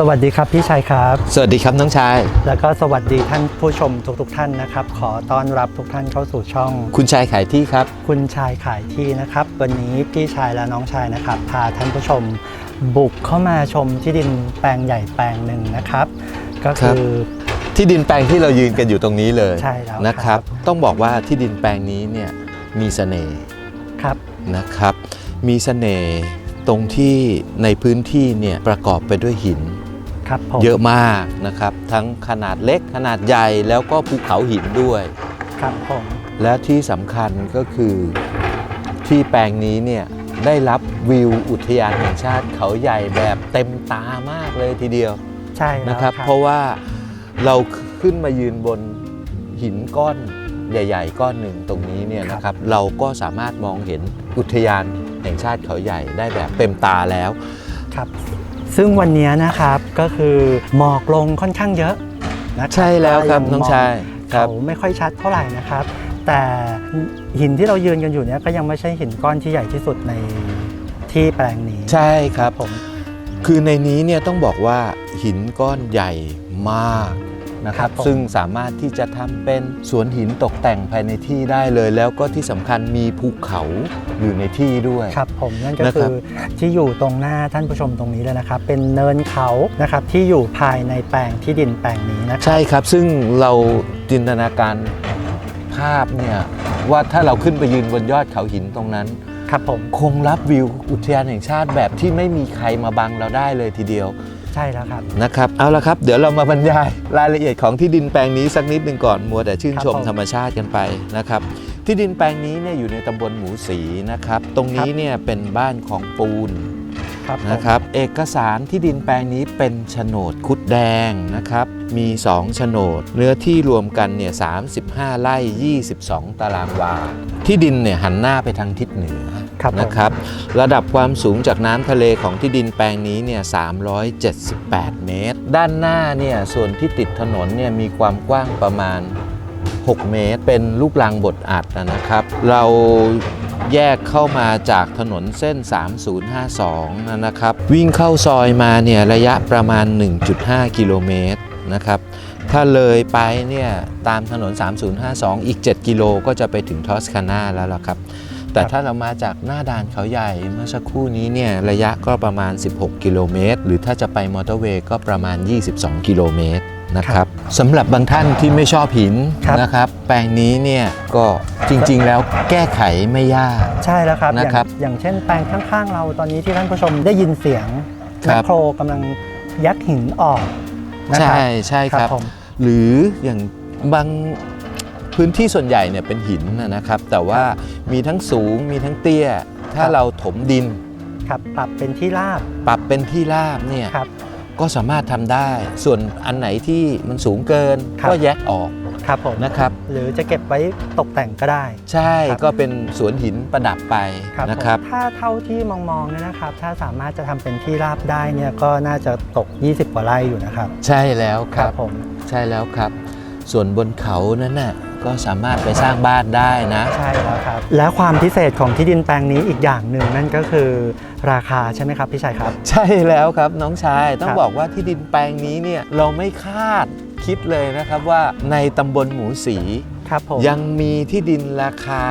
สวัสดีครับพี่ชัยครับ สวัสดีครับน้องชาย แล้วก็สวัสดีท่านผู้ชมทุกๆทท่านนะครับ ขอต้อนรับทุกท่านเข้าสู่ช่อง คุณชายขายที่ครับ คุณชายขายที่นะครับ วันนี้พี่ชายและน้องชายนะครับ พาท่านผู้ชมบุกเข้ามาชมที่ดินแปลงใหญ่แปลงหนึ่งนะครับ ก็คือที่ดินแปลงที่เรายืนกันอยู่ตรงนี้เลยใช่แล้วนะครับ ต้องบอกว่าที่ดินแปลงนี้เนี่ยมีเสน่ห์ครับนะครับ มีเสน่ห์ตรงที่ในพื้นที่เนี่ยประกอบไปด้วยหิน ครับผมเยอะมากนะครับ ทั้งขนาดเล็กขนาดใหญ่แล้วก็ภูเขาหินด้วย ครับผมและที่สำคัญก็คือที่แปลงนี้เนี่ยได้รับวิวอุทยานแห่งชาติเขาใหญ่แบบเต็มตามากเลยทีเดียวใช่แล้วนะครับ เพราะว่าเราขึ้นมายืนบนหินก้อนใหญ่ ๆ ก้อนหนึ่งตรงนี้เนี่ยนะครับ เราก็สามารถมองเห็นอุทยานแห่งชาติเขาใหญ่ได้แบบเต็มตาแล้วครับ ซึ่งวันนี้นะครับก็คือหมอกลงค่อนข้างเยอะนะครับใช่แล้วครับก็ยัน้องชายครัเขาบไม่ค่อยชัดเท่าไหร่นะครับ แต่หินที่เรายืนกันอยู่เนี่ยก็ยังไม่ใช่หินก้อนที่ใหญ่ที่สุดในที่แปลงนี้ ใช่ครับผม คือในนี้เนี่ยต้องบอกว่าหินก้อนใหญ่มาก นะครับครับผมซึ่งสามารถที่จะทำเป็นสวนหินตกแต่งภายในที่ได้เลย แล้วก็ที่สำคัญมีภูเขาอยู่ในที่ด้วยครับผมนั่นก็นะคคืรับอที่อยู่ตรงหน้าท่านผู้ชมตรงนี้เลยนะครับ เป็นเนินเขานะครับที่อยู่ภายในแปลงที่ดินแปลงนี้นะครับใช่ครับ ซึ่งเราจินตนาการภาพเนี่ยว่าถ้าเราขึ้นไปยืนบนยอดเขาหินตรงนั้นครับผมคงรับวิวอุทยานแห่งชาติแบบที่ไม่มีใครมาบังเราได้เลยทีเดียวใช่แล้วครับนะครับเอาละครับ เดี๋ยวเรามาบรรยายรายละเอียดของที่ดินแปลงนี้สักนิดหนึ่งก่อนมัวแต่ชื่นชมครับผมธรรมชาติกันไปนะครับ ที่ดินแปลงนี้เนี่ยอยู่ในตำบลหมูสีนะครับ ตรงนี้เนี่ยเป็นบ้านของปูน ครับผมนะครับ เอกสารที่ดินแปลงนี้เป็นโฉนดคุดแดงนะครับ มี2โฉนด เนื้อที่รวมกันเนี่ย35ไร่22 ตารางวา ที่ดินเนี่ยหันหน้าไปทางทิศเหนือครับผมนะครับ ระดับความสูงจากน้ำทะเลของที่ดินแปลงนี้เนี่ย378 เมตร ด้านหน้าเนี่ยส่วนที่ติดถนนเนี่ยมีความกว้างประมาณ 6 เมตร เป็นลูกรังบดอัดนะครับ เรา แยกเข้ามาจากถนนเส้น 3052 นะครับ วิ่งเข้าซอยมาเนี่ยระยะประมาณ 1.5 กิโลเมตรนะครับถ้าเลยไปเนี่ยตามถนน 3052 อีก 7 กิโลก็จะไปถึงทอสคานาแล้วล่ะครับ แต่ถ้าเรามาจากหน้าด่านเขาใหญ่เมื่อสักครู่นี้เนี่ยระยะก็ประมาณ 16 กิโลเมตร หรือถ้าจะไปมอเตอร์เวย์ก็ประมาณ 22 กิโลเมตรนะครับสำหรับบางท่านที่ไม่ชอบหินครับนะครับ แปลงนี้เนี่ยก็ จริง ๆ แล้วแก้ไขไม่ยาก ใช่แล้วครับอย่างนะครับอย่างเช่นแปลงข้างๆ เราตอนนี้ที่ท่านผู้ชมได้ยินเสียงคแมรัคบโครกำลังยัดหินออกนะคใช่รับใช่ครับ ผมหรืออย่างบางพื้นที่ส่วนใหญ่เนี่ยเป็นหินนะนะครับ แต่ว่ามีทั้งสูงมีทั้งเตี้ย ถ้าเราถมดิน ครับปรับเป็นที่ราบปรับเป็นที่ราบเนี่ยครับ ก็สามารถทำได้ ส่วนอันไหนที่มันสูงเกินครับ ก็แยกออก ครับผมนะครับ หรือจะเก็บไว้ตกแต่งก็ได้ ใช่ครับ ก็เป็นสวนหินประดับไปครับนะครับผมถ้าเท่าที่มองๆเนี่ยนะครับ ถ้าสามารถจะทำเป็นที่ราบได้เนี่ยก็น่าจะตก 20กว่าไร่อยู่นะครับใช่แล้วครับ ผมใช่แล้วครับ ส่วนบนเขานั้นน่ะก็สามารถไปสร้างบ้านได้นะ ใช่แล้วครับ และความพิเศษของที่ดินแปลงนี้อีกอย่างหนึ่งนั่นก็คือราคาใช่ไหมครับพี่ชัยครับ ใช่แล้วครับน้องชายต้องครับ บอกว่าที่ดินแปลงนี้เนี่ยเราไม่คาด คิดเลยนะครับว่าในตำบลหมูสี ครับผม ยังมีที่ดินราคา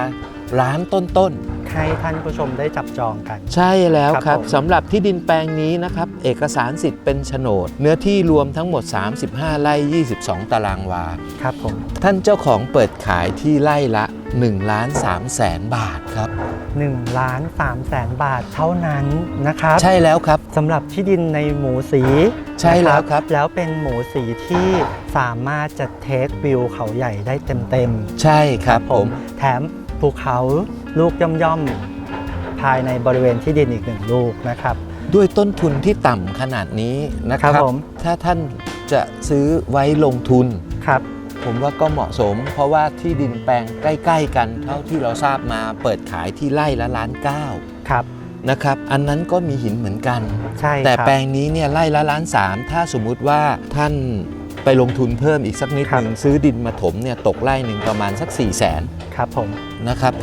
ล้านต้นๆ ให้ท่านผู้ชมได้จับจองกัน ใช่แล้วครับครับผม สำหรับที่ดินแปลงนี้นะครับ เอกสารสิทธิ์เป็นโฉนด เนื้อที่รวมทั้งหมด 35 ไร่ 22 ตารางวา ครับผมท่านเจ้าของเปิดขายที่ไร่ละ1ล้าน3แสนบาทครับ 1ล้าน3แสนบาทเท่านั้นนะครับใช่แล้วครับ สำหรับที่ดินในหมูสีใช่แล้วครับ นะแล้วเป็นหมูสีที่สามารถจะเทควิวเขาใหญ่ได้เต็มใช่ครับๆผม แถมภูเขา ลูกย่อมๆภายในบริเวณที่ดินอีกหนึ่งลูกนะครับ ด้วยต้นทุนที่ต่ำขนาดนี้นะคครัรับบผม ถ้าท่านจะซื้อไว้ลงทุน ครับ ผมว่าก็เหมาะสม เพราะว่าที่ดินแปลงใกล้ๆกัน เท่าที่เราทราบมาเปิดขายที่ไร่ละล้านเก้าครับ นะครับ อันนั้นก็มีหินเหมือนกัน ใช่แต่ครับ แปลงนี้เนี่ยไร่ละล้านสามถ้าสมมุติว่าท่านไปลงทุนเพิ่มอีกสักนิดครัหบนึ่งซื้อดินมาถมเนี่ยตกไร่หนึ่งประมาณสัก4 0 0แสนครับผม นะครับ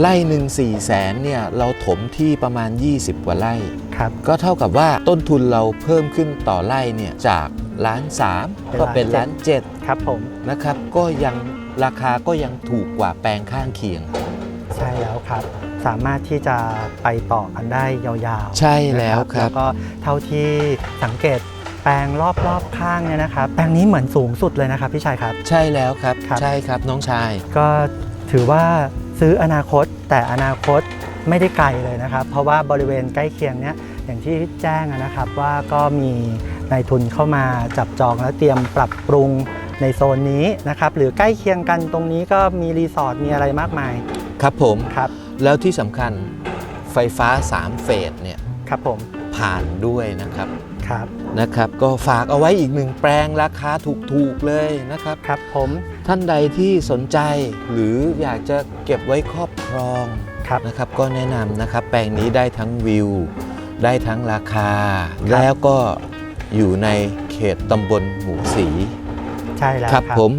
ไร่หนึ่ง4 0 0แสนเนี่ยเราถมที่ประมาณ 20 กว่าไร่ครับ ก็เท่ากับว่าต้นทุนเราเพิ่มขึ้นต่อไร่เนี่ยจากล้านสามก็เป็นล้านเจ็ดครับผมนะครับ ก็ยังราคาก็ยังถูกกว่าแปลงข้างเคียง ใช่แล้วครับ สามารถที่จะไปต่อกันได้ยาวๆ ใช่แล้วครับแล้วก็เท่าที่สังเกตแปลงรอบๆข้างเนี่ยนะครับ แปลงนี้เหมือนสูงสุดเลยนะครับพี่ชัยครับ ใช่แล้วครับครับ ใช่ครับน้องชาย ก็ถือว่า ซื้ออนาคตแต่อนาคตไม่ได้ไกลเลยนะครับ เพราะว่าบริเวณใกล้เคียงเนี้ยอย่างที่แจ้งอะนะครับว่าก็มีนายทุนเข้ามาจับจองแล้วเตรียมปรับปรุงในโซนนี้นะครับหรือใกล้เคียงกันตรงนี้ก็มีรีสอร์ทมีอะไรมากมายครับผมครับแล้วที่สำคัญไฟฟ้า 3 เฟสเนี่ยครับผมผ่านด้วยนะครับครับนะครับ ก็ฝากเอาไว้อีกหนึ่งแปลงราคาถูกๆเลยนะครับครับผม ท่านใดที่สนใจหรืออยากจะเก็บไว้ครอบครองครับนะครับก็แนะนำนะครับแปลงนี้ได้ทั้งวิว ได้ทั้งราคาครับแล้วก็อยู่ในเขตตำบลหมูสี ใช่แล้วครับผม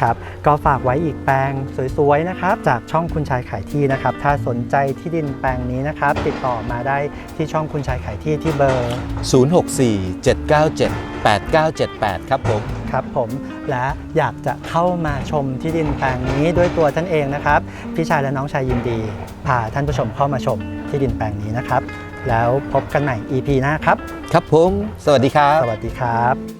ครับก็ฝากไว้อีกแปลงสวยๆนะครับจากช่องคุณชายขายที่นะครับ ถ้าสนใจที่ดินแปลงนี้นะครับ ติดต่อมาได้ที่ช่องคุณชายขายที่ที่เบอร์ 064-797-8978 ครับผมครับผมและอยากจะเข้ามาชมที่ดินแปลงนี้ด้วยตัวท่านเองนะครับ พี่ชายและน้องชายยินดีพาท่านผู้ชมเข้ามาชมที่ดินแปลงนี้นะครับ แล้วพบกันใหม่ EP หน้าครับ ครับผม สวัสดีครับ สวัสดีครับ